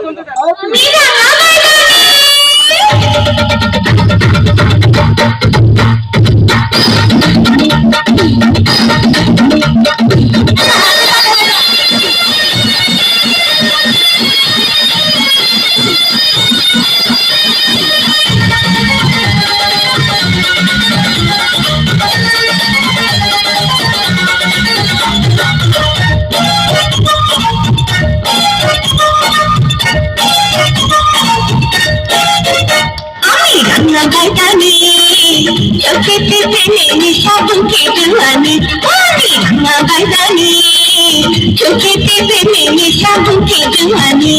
Untuk? লাগাই আমি চোখেতে ফেলে নিশাবন কেটে আমি অনেক লাগাই জানি চোখেতে ফেলে নিশাবন কেটে আমি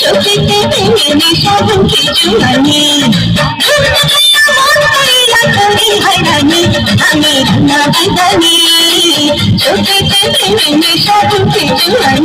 చూపితే వెళ్ళిన శవంకి చూడని హరణి అని నా చూపితే వెళ్ళిన శవంకి చూడని